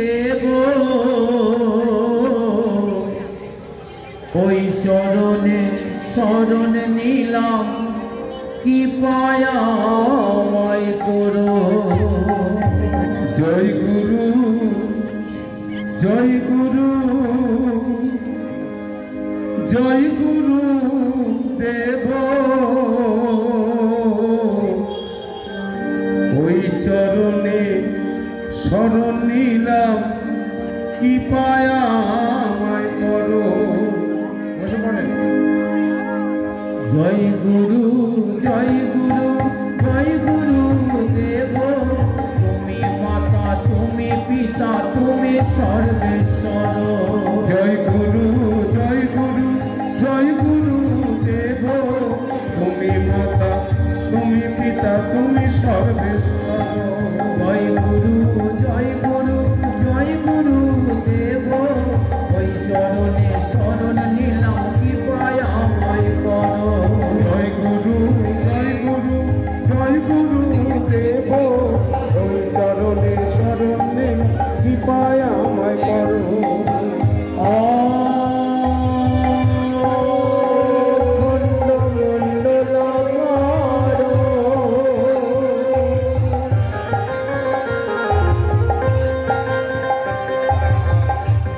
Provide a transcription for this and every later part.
দেব। ওই চরণে শরণ নিলাম কি পায়াময় করো। জয় গুরু জয় গুরু জয় গুরু দেব। ওই চরণে শরণ কি পায়া আমায় করো। বসে পড়েন। জয় গুরু।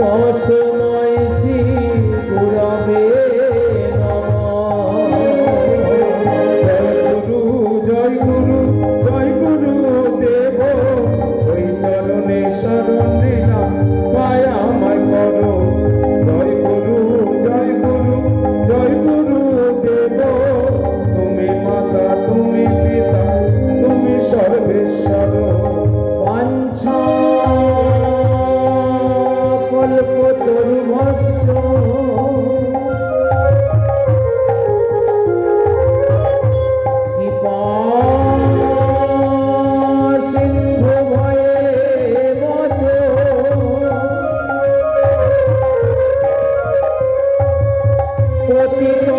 পশ নয় শিবুরবে নম। জয় গুরু জয় গুরু। Oke.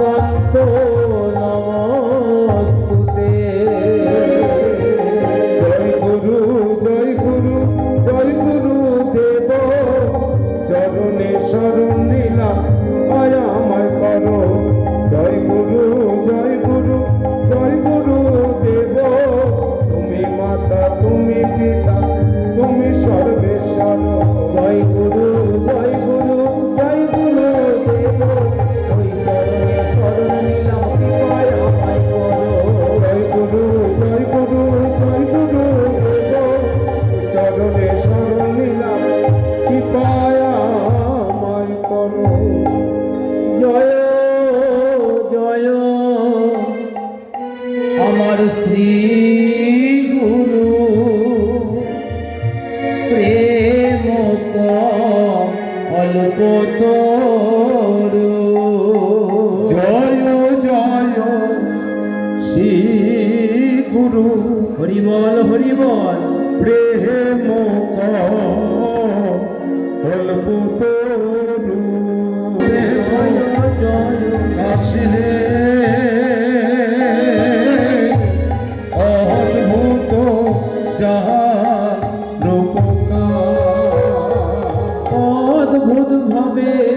Asansol, Namo বুঝি গুরু প্রেম অল্প জয় জয় শ্রী গুরু হরিবল হরিবল। প্রেম অল্প তরু হবে।